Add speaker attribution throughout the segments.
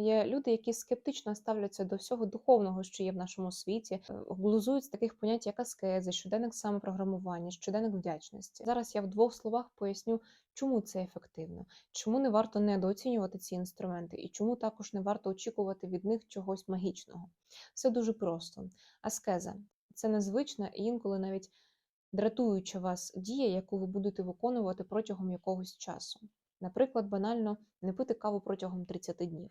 Speaker 1: Є люди, які скептично ставляться до всього духовного, що є в нашому світі, е, глузують з таких понять, як аскези, щоденник самопрограмування, щоденник вдячності. Зараз я в двох словах поясню, чому це ефективно, чому не варто недооцінювати ці інструменти, і чому також не варто очікувати від них чогось магічного. Все дуже просто. Аскеза це незвична і інколи навіть дратуюча вас дія, яку ви будете виконувати протягом якогось часу. Наприклад, банально не пити каву протягом 30 днів.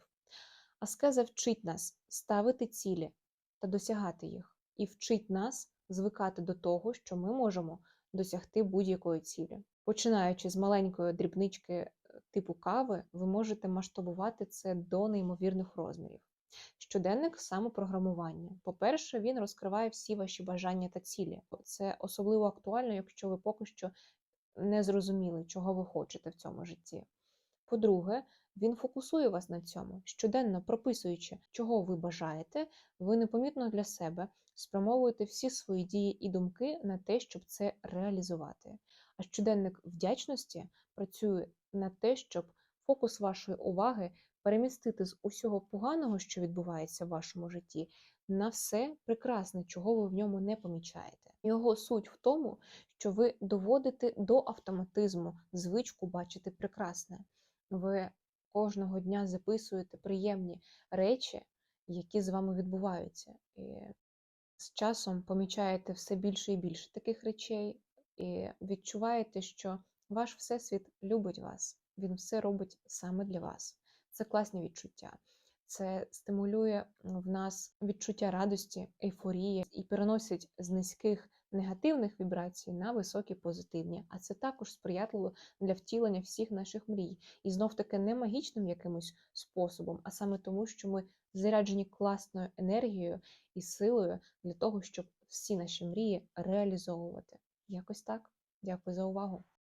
Speaker 1: Аскеза вчить нас ставити цілі та досягати їх, і вчить нас звикати до того, що ми можемо досягти будь-якої цілі. Починаючи з маленької дрібнички е, типу кави, ви можете масштабувати це до неймовірних розмірів. Щоденник самопрограмування. По-перше, він розкриває всі ваші бажання та цілі. Це особливо актуально, якщо ви поки що не зрозуміли, чого ви хочете в цьому житті. По-друге, він фокусує вас на цьому, щоденно прописуючи, чого ви бажаєте, ви непомітно для себе спрямовуєте всі свої дії і думки на те, щоб це реалізувати. А щоденник вдячності працює на те, щоб фокус вашої уваги перемістити з усього поганого, що відбувається в вашому житті, на все прекрасне, чого ви в ньому не помічаєте. Його суть в тому, що ви доводите до автоматизму звичку бачити прекрасне. Ви кожного дня записуєте приємні речі, які з вами відбуваються. І з часом помічаєте все більше і більше таких речей, і відчуваєте, що ваш всесвіт любить вас, він все робить саме для вас. Це класні відчуття. Це стимулює в нас відчуття радості, ейфорії і переносить з низьких негативних вібрацій на високі позитивні. А це також сприятливо для втілення всіх наших мрій. І знов таки не магічним якимось способом, а саме тому, що ми заряджені класною енергією і силою для того, щоб всі наші мрії реалізовувати. Якось так. Дякую за увагу.